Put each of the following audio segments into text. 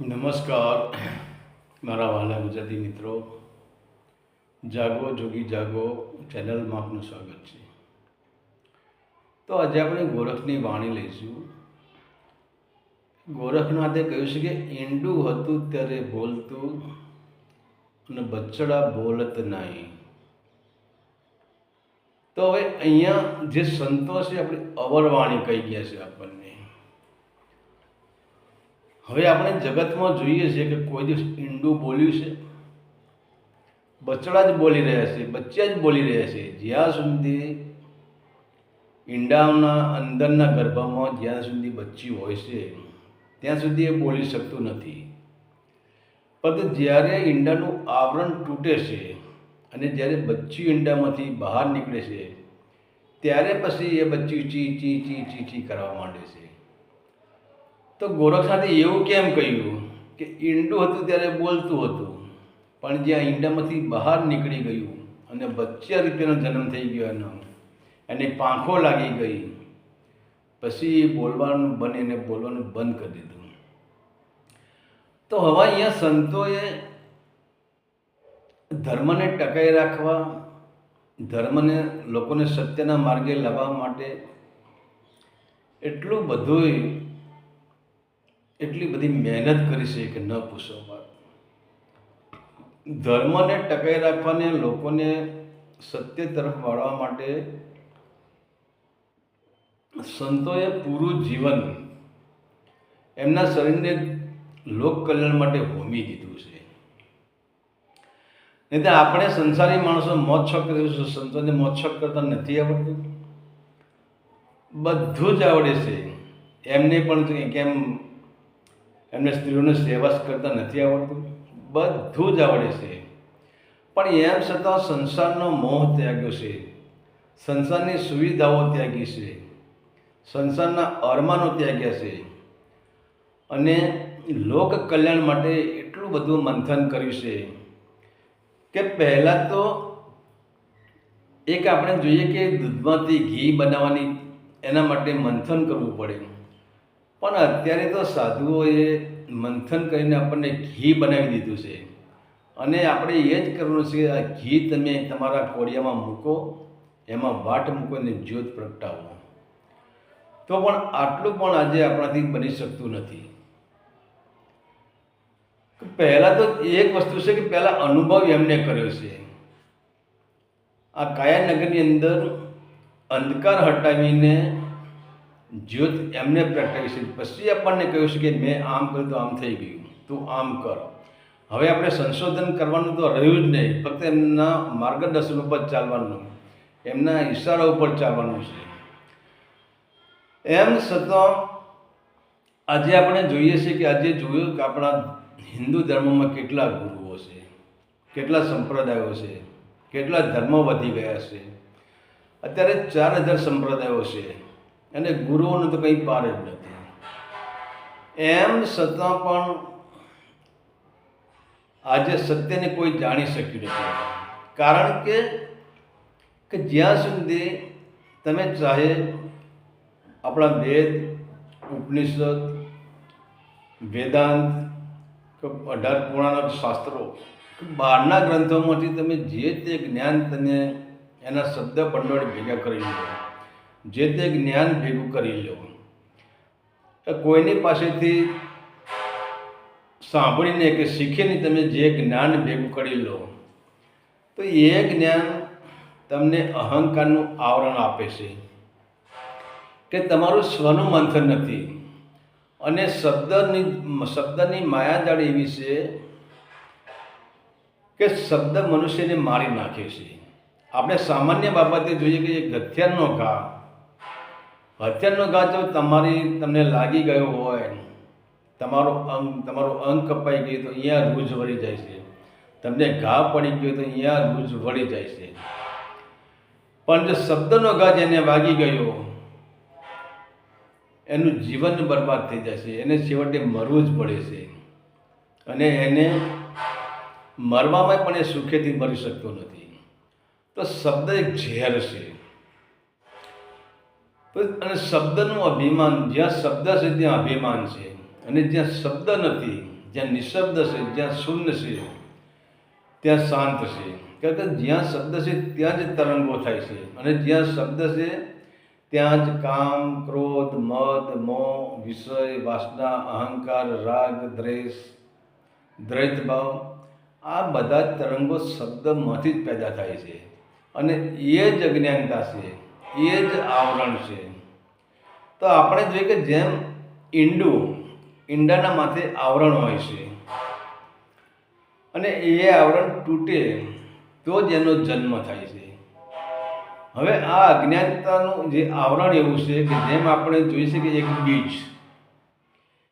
નમસ્કાર. મારા વાલા ગુજરાતી મિત્રો, જાગો, જોગી જાગો, ચેનલમાં આપનું સ્વાગત છે. તો આજે આપણે ગોરખની વાણી લઈશું. ગોરખનાથે કહ્યું છે કે ઈંડું હતું ત્યારે બોલતું અને બચ્ચડા બોલત નહીં. તો હવે અહીંયા જે સંતો છે, આપણી અવરવાણી કહી ગયા છે આપણને. હવે આપણે જગતમાં જોઈએ છીએ કે કોઈ દિવસ ઈંડું બોલ્યું છે, બચડા જ બોલી રહ્યા છે, બચ્ચા જ બોલી રહ્યા છે. જ્યાં સુધી ઈંડાના અંદરના ગર્ભમાં જ્યાં સુધી બચ્ચી હોય છે, ત્યાં સુધી એ બોલી શકતું નથી. પરંતુ જ્યારે ઈંડાનું આવરણ તૂટે છે અને જ્યારે બચ્ચી ઈંડામાંથી બહાર નીકળે છે, ત્યારે પછી એ બચ્ચી ચી ચી ચી ચી ચી કરવા માંડે છે. તો ગોરખનાથે એવું કેમ કહ્યું કે ઈંડું હતું ત્યારે બોલતું હતું, પણ જ્યાં ઈંડામાંથી બહાર નીકળી ગયું અને બચ્ચા રૂપિયાનો જન્મ થઈ ગયો એનો, એની પાંખો લાગી ગઈ. પછી બોલવાનું બને એને બોલવાનું બંધ કરી દીધું. તો હવે અહીંયા સંતોએ ધર્મને ટકાઈ રાખવા, ધર્મને લોકોને સત્યના માર્ગે લાવવા માટે એટલું બધું એટલી બધી મહેનત કરી છે કે ન પૂછો વાત ધર્મને ટકાઈ રાખવાને લોકોને સત્ય તરફ વાળવા માટે સંતોએ પૂરું જીવન એમના શરીરને લોક કલ્યાણ માટે હોમી દીધું છે. નહીં તો આપણે સંસારી માણસો મોત છોક કરીશું સંતોને છક કરતા નથી આવડતું? બધું જ આવડે છે. એમને પણ કેમ એમને સ્ત્રીઓને સેવા કરતા નથી આવડતું. બધું જ આવડે છે. પણ એમ છતાં સંસારનો મોહ ત્યાગ્યો છે. સંસારની સુવિધાઓ ત્યાગી છે. સંસારના અરમાનો ત્યાગ્યા છે. અને લોક કલ્યાણ માટે એટલું બધું મંથન કર્યું છે કે પહેલાં તો એક આપણે જોઈએ કે દૂધમાંથી ઘી બનાવવાની એના માટે મંથન કરવું પડે. પણ અત્યારે તો સાધુઓએ મંથન કરીને આપણને ઘી બનાવી દીધું છે. અને આપણે એ જ કરવાનું છે કે આ ઘી તમે તમારા કોડિયામાં મૂકો, એમાં વાટ મૂકો અને જ્યોત પ્રગટાવો. તો પણ આટલું પણ આજે આપણાથી બની શકતું નથી. પહેલાં તો એક વસ્તુ છે કે પહેલાં અનુભવ એમને કર્યો છે. આ કાયાનગરની અંદર અંધકાર હટાવીને જ્યોત એમને પ્રગટાવી છે પછી આપણને કહ્યું છે કે મેં આમ કર્યું તો આમ થઈ ગયું. તું આમ કર. હવે આપણે સંશોધન કરવાનું તો રહ્યું જ નહીં. ફક્ત એમના માર્ગદર્શન ઉપર ચાલવાનું. એમના ઈશારા ઉપર ચાલવાનું છે. એમ છતાં આજે આપણે જોઈએ છીએ કે આજે જોયું કે આપણા હિન્દુ ધર્મમાં કેટલા ગુરુઓ છે. કેટલા સંપ્રદાયો છે. કેટલા ધર્મો વધી ગયા છે. અત્યારે ચાર હજાર સંપ્રદાયો છે. અને ગુરુઓને તો કંઈ પાર જ નથી. એમ છતાં પણ આજે સત્યને કોઈ જાણી શક્યું નથી. કારણ કે કે જ્યાં સુધી તમે ચાહે આપણા વેદ, ઉપનિષદ, વેદાંત, કે અઢાર પુરાણ શાસ્ત્રો બહારના ગ્રંથોમાંથી તમે જે તે જ્ઞાન તમે એના શબ્દ ભંડોળ ભેગા કરી લો જે તે જ્ઞાન ભેગું કરી લો. કોઈની પાસેથી સાંભળીને કે શીખીને તમે જે જ્ઞાન ભેગું કરી લો, તો એ જ્ઞાન તમને અહંકારનું આવરણ આપે છે. કે તમારું સ્વનું મંથન નથી. અને શબ્દની શબ્દની માયાજાળ એવી છે કે શબ્દ મનુષ્યને મારી નાખે છે. આપણે સામાન્ય બાબતે જોઈએ કે એક હથિયારનો ઘા હથિયારનો ઘા જો તમારી તમને લાગી ગયો હોય, તમારો અંગ તમારો અંગ કપાઈ ગયો તો અહીંયા રૂજ વળી જાય છે. તમને ઘા પડી ગયો તો અહીંયા રૂજ વળી જાય છે. પણ જો શબ્દનો ઘા જેને વાગી ગયો, એનું જીવન બરબાદ થઈ જશે, એને છેવટે મરવું જ પડે છે. અને એને મરવામાં પણ એ સુખેથી મરી શકતો નથી. તો શબ્દ એક ઝેર છે. અને શબ્દનું અભિમાન જ્યાં શબ્દ છે ત્યાં અભિમાન છે. અને જ્યાં શબ્દ નથી, જ્યાં નિશબ્દ છે, જ્યાં શૂન્ય છે, ત્યાં શાંત છે. કારણ કે જ્યાં શબ્દ છે ત્યાં જ તરંગો થાય છે. અને જ્યાં શબ્દ છે ત્યાં જ કામ, ક્રોધ મદ મોહ, વિષય, વાસના, અહંકાર, રાગ, દ્વેષ દ્રૈતભાવ આ બધા જ તરંગો શબ્દમાંથી જ પેદા થાય છે. અને એ જ અજ્ઞાનતા છે. એ જ આવરણ છે. તો આપણે જોઈએ કે જેમ ઈંડું ઈંડાના માથે આવરણ હોય છે અને એ આવરણ તૂટે તો જ એનો જન્મ થાય છે. હવે આ અજ્ઞાનતાનું જે આવરણ એવું છે કે જેમ આપણે જોઈ શકીએ એક બીજ,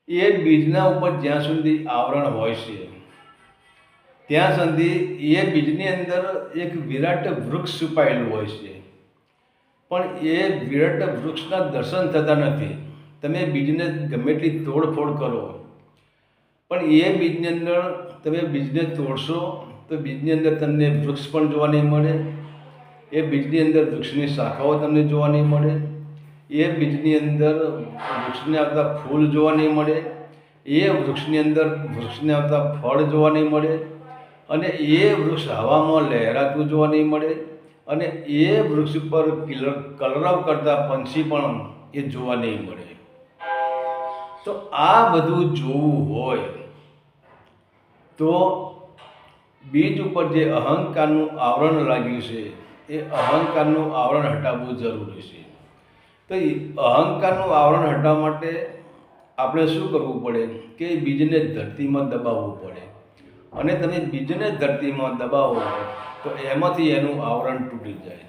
એ બીજના ઉપર જ્યાં સુધી આવરણ હોય છે, ત્યાં સુધી એ બીજની અંદર એક વિરાટ વૃક્ષ છુપાયેલું હોય છે. પણ એ વિરાટ વૃક્ષના દર્શન થતા નથી. તમે બીજને ગમે એટલી તોડફોડ કરો. પણ એ બીજની અંદર તમે બીજને તોડશો, તો બીજની અંદર તમને વૃક્ષ પણ જોવા નહીં મળે. એ બીજની અંદર વૃક્ષની શાખાઓ તમને જોવા નહીં મળે. એ બીજની અંદર વૃક્ષને આવતા ફૂલ જોવા નહીં મળે. એ વૃક્ષની અંદર વૃક્ષને આવતા ફળ જોવા નહીં મળે. અને એ વૃક્ષ હવામાં લહેરાતું જોવા નહીં મળે. અને એ વૃક્ષ ઉપર કિલર કલરવ કરતા પંછી પણ એ જોવા નહીં મળે. તો આ બધું જોવું હોય તો બીજ ઉપર જે અહંકારનું આવરણ લાગ્યું છે, એ અહંકારનું આવરણ હટાવવું જરૂરી છે. તો અહંકારનું આવરણ હટાવવા માટે આપણે શું કરવું પડે? કે બીજને ધરતીમાં દબાવવું પડે. અને તમે બીજને ધરતીમાં દબાવો તો એમાંથી એનું આવરણ તૂટી જાય.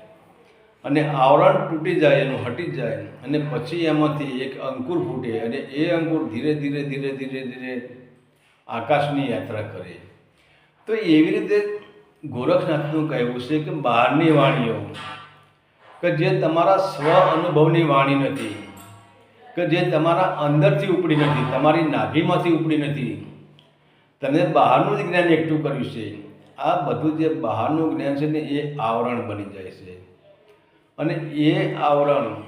અને આવરણ તૂટી જાય, એનું હટી જાય અને પછી એમાંથી એક અંકુર ફૂટે અને એ અંકુર ધીરે ધીરે ધીરે ધીરે ધીરે આકાશની યાત્રા કરે. તો એવી રીતે ગોરખનાથનું કહેવું છે કે બહારની વાણીઓ, કે જે તમારા સ્વ અનુભવની વાણી નથી, કે જે તમારા અંદરથી ઉપડી નથી, તમારી નાભીમાંથી ઉપડી નથી તમે બહારનું જ જ્ઞાન એકઠું કર્યું છે. આ બધું જે બહારનું જ્ઞાન છે ને, એ આવરણ બની જાય છે. અને એ આવરણ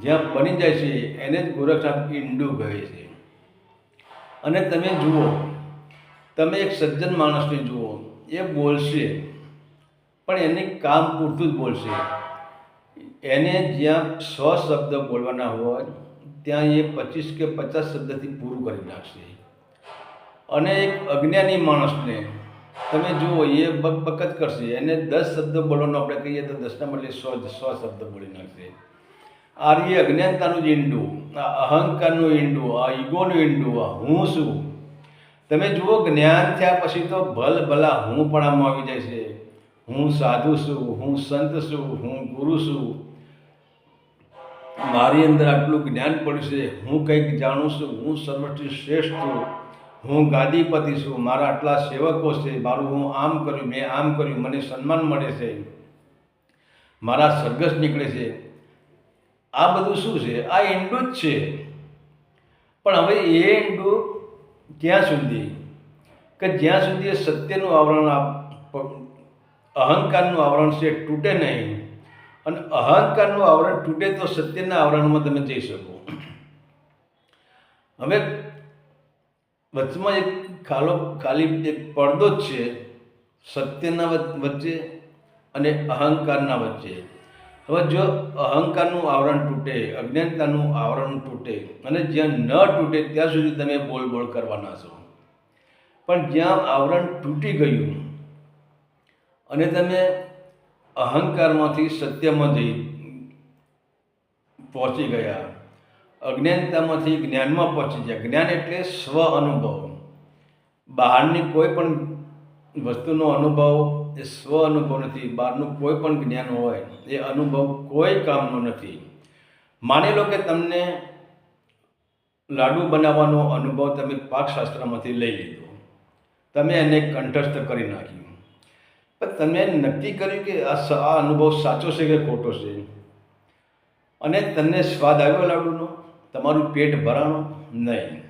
જ્યાં બની જાય છે, એને જ ગોરખનાથ ઈંડું કહે છે. અને તમે જુઓ, તમે એક સજ્જન માણસને જુઓ, એ બોલશે, પણ એને કામ પૂરતું જ બોલશે. એને જ્યાં સો શબ્દ બોલવાના હોય, ત્યાં એ પચીસ કે પચાસ શબ્દથી પૂરું કરી નાખશે. અને એક અજ્ઞાની માણસને તમે જુઓ, એ બકબકત કરશે. એને દસ શબ્દ બોલવાનો આપણે કહીએ તો દસના બદલે સો સો શબ્દ બોલી નાખશે. આ એ અજ્ઞાનતાનું જ ઈંડું, આ અહંકારનું ઈંડું, આ ઈગોનું ઈંડું, આ હું શું તમે જુઓ, જ્ઞાન થયા પછી તો ભલ ભલા હું પણ આમાં આવી જાય છે. હું સાધુ છું, હું સંત છું, હું ગુરુ છું. મારી અંદર આટલું જ્ઞાન પડ્યું છે. હું કંઈક જાણું છું, હું સર્વથી શ્રેષ્ઠ છું. હું ગાદીપતિ છું, મારા આટલા સેવકો છે, મારું હું આમ કર્યું, મેં આમ કર્યું, મને સન્માન મળે છે. મારા સરઘસ નીકળે છે. આ બધું શું છે? આ ઈંડું જ છે. પણ હવે એ ઈંડું ક્યાં સુધી? કે જ્યાં સુધી એ સત્યનું આવરણ અહંકારનું આવરણ છે, તૂટે નહીં. અને અહંકારનું આવરણ તૂટે તો સત્યના આવરણમાં તમે જઈ શકો. હવે વચમાં એક ખાલો, ખાલી એક પડદો જ છે, સત્યના વચ્ચે અને અહંકારના વચ્ચે. હવે જો અહંકારનું આવરણ તૂટે, અજ્ઞાનતાનું આવરણ તૂટે અને જ્યાં ન તૂટે, ત્યાં સુધી તમે બોલબોળ બોલ કરવાના છો. પણ જ્યાં આવરણ તૂટી ગયું અને તમે અહંકારમાંથી સત્યમાં જઈ પહોંચી ગયા અજ્ઞાનતામાંથી જ્ઞાનમાં પહોંચી જાય. જ્ઞાન એટલે સ્વ અનુભવ. બહારની કોઈ પણ વસ્તુનો અનુભવ એ સ્વ અનુભવ નથી. બહારનું કોઈ પણ જ્ઞાન હોય એ અનુભવ કોઈ કામનો નથી. માની લો કે તમને લાડુ બનાવવાનો અનુભવ તમે પાકશાસ્ત્રમાંથી લઈ લીધો. તમે એને કંઠસ્થ કરી નાખ્યું. પણ તમે નક્કી કર્યું કે આ આ અનુભવ સાચો છે કે ખોટો છે? અને તમને સ્વાદ આવ્યો લાડુનો? તમારું પેટ ભરાણું નહીં.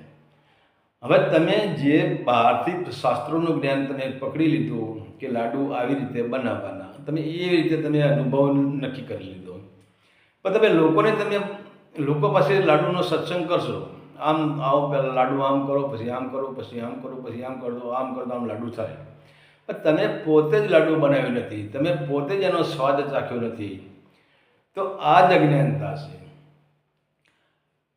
હવે તમે જે બહારથી શાસ્ત્રોનું જ્ઞાન તમે પકડી લીધું કે લાડુ આવી રીતે બનાવવાના, તમે એ રીતે તમે અનુભવ નક્કી કરી લીધો. પણ તમે લોકોને તમે, લોકો પાસે લાડુનો સત્સંગ કરશો, આમ આવો પહેલાં લાડુ આમ કરો, પછી આમ કરો, પછી આમ કરો, પછી આમ કરો આમ કરો આમ લાડુ થાય પણ તમે પોતે જ લાડુ બનાવ્યું નથી, તમે પોતે જ એનો સ્વાદ ચાખ્યો નથી. તો આ જ અજ્ઞાનતા છે.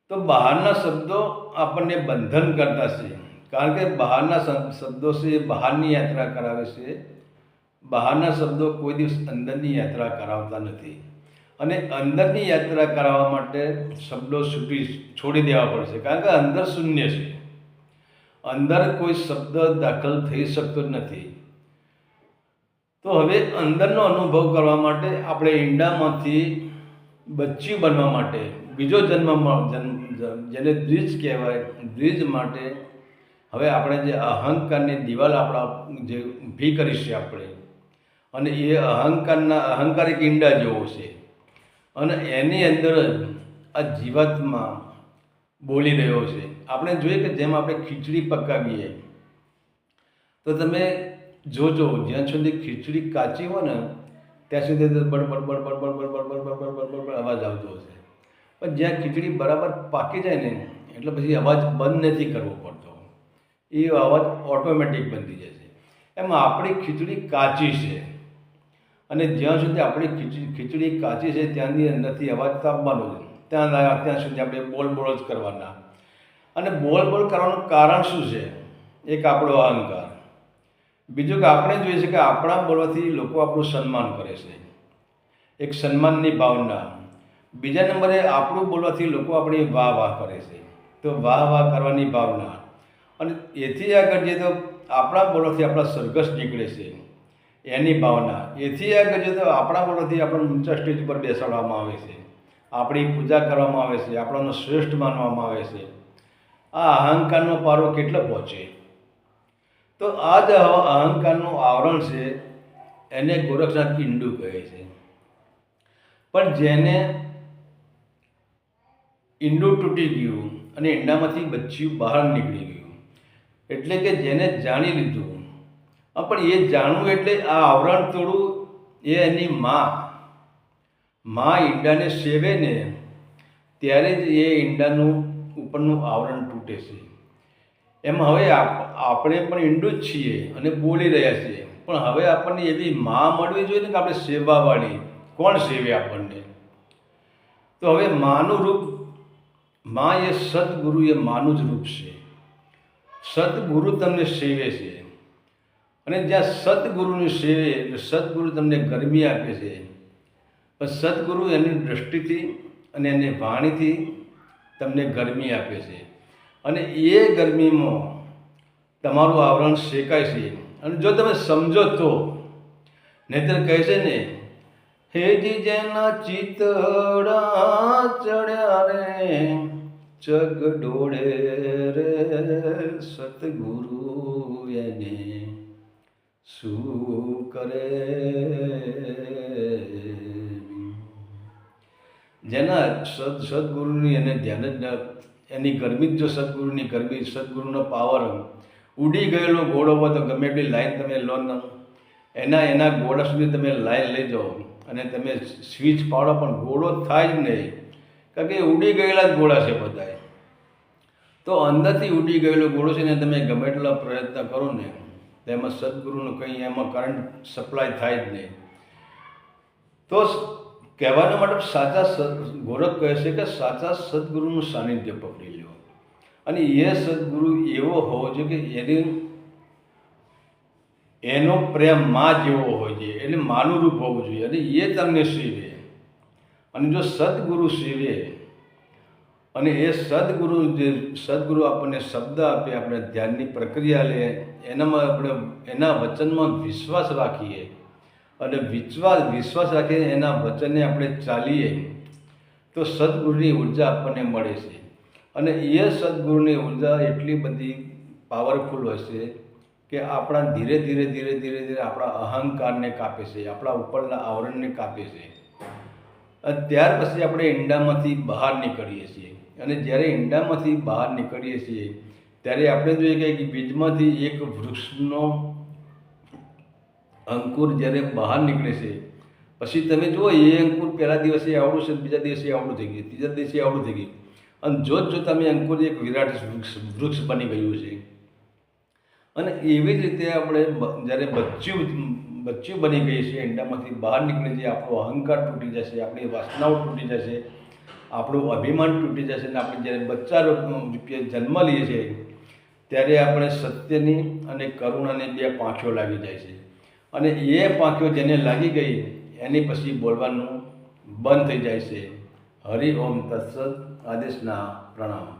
તો બહારના શબ્દો આપણને બંધન કરતા છે. કારણ કે બહારના શબ્દો છે એ બહારની યાત્રા કરાવે છે. બહારના શબ્દો કોઈ દિવસ અંદરની યાત્રા કરાવતા નથી. અને અંદરની યાત્રા કરાવવા માટે શબ્દો છૂટી છોડી દેવા પડશે કારણ કે અંદર શૂન્ય છે. અંદર કોઈ શબ્દ દાખલ થઈ શકતો નથી. તો હવે અંદરનો અનુભવ કરવા માટે આપણે ઈંડામાંથી બચ્ચી બનવા માટે, બીજો જન્મ જેને દ્વિજ કહેવાય દ્વિજ માટે હવે આપણે જે અહંકારની દિવાલ આપણા, જે ઊભી કરી છે આપણે, અને એ અહંકારના, અહંકાર એક ઈંડા જેવો છે. અને એની અંદર જ આ જીવાતમાં બોલી રહ્યો છે. આપણે જોઈએ કે જેમ આપણે ખીચડી પકાવીએ, તો તમે જોજો જ્યાં સુધી ખીચડી કાચી હોય ને ત્યાં સુધી બડ બડ બડ બડ બડ બડ બડ બડ અવાજ આવતો હશે પણ જ્યાં ખીચડી બરાબર પાકી જાય ને એટલે પછી અવાજ બંધ નથી કરવો પડતો એ અવાજ ઓટોમેટિક બનતી જશે એમ આપણી ખીચડી કાચી છે અને જ્યાં સુધી આપણી ખીચડી ખીચડી કાચી છે ત્યાંની અંદરથી અવાજ તાપવાનો છે ત્યાં ત્યાં સુધી આપણે બોલ બોલ જ કરવાના અને બોલ બોલ કરવાનું કારણ શું છે એક આપણો અહંકાર બીજું કે આપણે જોઈએ છે કે આપણા બોલવાથી લોકો આપણું સન્માન કરે છે. એક સન્માનની ભાવના. બીજા નંબરે આપણું બોલવાથી લોકો આપણી વાહ વાહ કરે છે. તો વાહ વાહ કરવાની ભાવના. અને એથી આગળ જઈએ તો આપણા બોલવાથી આપણા સરઘસ નીકળે છે. એની ભાવના. એથી આગળ જઈએ તો આપણા બોલવાથી આપણને ઊંચા સ્ટેજ પર બેસાડવામાં આવે છે. આપણી પૂજા કરવામાં આવે છે. આપણાનો શ્રેષ્ઠ માનવામાં આવે છે. આ અહંકારનો પારો કેટલો પહોંચે? તો આ જ અહંકારનું આવરણ છે, એને ગોરખનાથ ઈંડું કહે છે. પણ જેને ઈંડું તૂટી ગયું અને ઈંડામાંથી બચ્યું બહાર નીકળી ગયું, એટલે કે જેને જાણી લીધું. પણ એ જાણવું એટલે આ આવરણ તોડવું એ એની માં. માં ઈંડાને સેવે ને, ત્યારે જ એ ઈંડાનું ઉપરનું આવરણ તૂટે છે. એમ હવે આપ- આપણે પણ ઈંડું જ છીએ અને બોલી રહ્યા છીએ. પણ હવે આપણને એવી માં મળવી જોઈએ ને કે આપણે સેવાવાળી. કોણ સેવે આપણને? તો હવે માનું રૂપ, માં એ સદગુરુ એ માનું જ રૂપ છે. સદગુરુ તમને સેવે છે. અને જ્યાં સદગુરુની સેવે એટલે સદગુરુ તમને ગરમી આપે છે પણ સદગુરુ એની દૃષ્ટિથી અને એની વાણીથી તમને ગરમી આપે છે. અને એ ગરમીમાં તમારું આવરણ શેકાય છે. અને જો તમે સમજો તો, નહીતર કહે છે ને હેજી જેના ચિતડા ચડ્યા રે, ચગ ડોળે રે સતગુરુ એને શું કરે જેના સદ સદગુરુની એને ધ્યાન જ એની ગરમી જ જો સદગુરુની ગરમી, સદગુરુનો પાવર ઉડી ગયેલો ઘોડો હોય તો ગમે એટલી લાઈન તમે લો ન એના એના ઘોડા સુધી તમે લાઈન લઈ જાઓ. અને તમે સ્વિચ પાડો, પણ ઘોડો થાય જ નહીં. કારણ કે ઉડી ગયેલા જ ઘોડા છે બધાએ તો અંદરથી ઉડી ગયેલો ઘોડો છે ને તમે ગમે એટલા પ્રયત્ન કરો ને, તેમાં સદગુરુનું કંઈ એમાં કરંટ સપ્લાય થાય જ નહીં. તો કહેવાનો મતલબ સાચા સદ, ગોરખ કહે છે કે સાચા સદગુરુનું સાનિધ્ય પકડી લો અને એ સદગુરુ એવો હોવો જોઈએ કે એની, એનો પ્રેમમાં જેવો હોય છે એટલે માનું રૂપ હોવું જોઈએ અને એ તમને સીવે. અને જો સદગુરુ સીવે, અને એ સદગુરુ જે, સદગુરુ આપણને શબ્દ આપે, આપણે ધ્યાનની પ્રક્રિયા લે, એનામાં આપણે, એના વચનમાં વિશ્વાસ રાખીએ અને વિશ્વાસ વિશ્વાસ રાખીને એના વચનને આપણે ચાલીએ. તો સદગુરુની ઊર્જા આપણને મળે છે. અને એ સદગુરુની ઊર્જા એટલી બધી પાવરફુલ છે કે આપણા ધીરે ધીરે ધીરે ધીરે ધીરે આપણા અહંકારને કાપે છે, આપણા ઉપરના આવરણને કાપે છે. ત્યાર પછી આપણે ઈંડામાંથી બહાર નીકળીએ છીએ. અને જ્યારે ઈંડામાંથી બહાર નીકળીએ છીએ, ત્યારે આપણે જોઈએ કે બીજમાંથી એક વૃક્ષનો અંકુર જ્યારે બહાર નીકળે છે, પછી તમે જુઓ, એ અંકુર પહેલા દિવસે આવડું છે બીજા દિવસે આવડું થઈ ગયું, ત્રીજા દિવસે આવડું થઈ ગયું. અને જોત તમે અંકુર એક વિરાટ વૃક્ષ વૃક્ષ બની ગયું છે. અને એવી જ રીતે આપણે જ્યારે બચ્ચું બચ્ચું બની ગઈ છે ઈંડામાંથી બહાર નીકળી જાય આપણો અહંકાર તૂટી જશે, આપણી વાસનાઓ તૂટી જશે, આપણું અભિમાન તૂટી જશે અને આપણે જ્યારે બચ્ચા રૂપે જન્મ લઈએ છીએ, ત્યારે આપણે સત્યની અને કરુણાની બે પાંખો લાગી જાય છે. અને એ પાંખીઓ જેને લાગી ગઈ, એની પછી બોલવાનું બંધ થઈ જાય છે. હરિ ઓમ તત્સદ આદેશના પ્રણામ.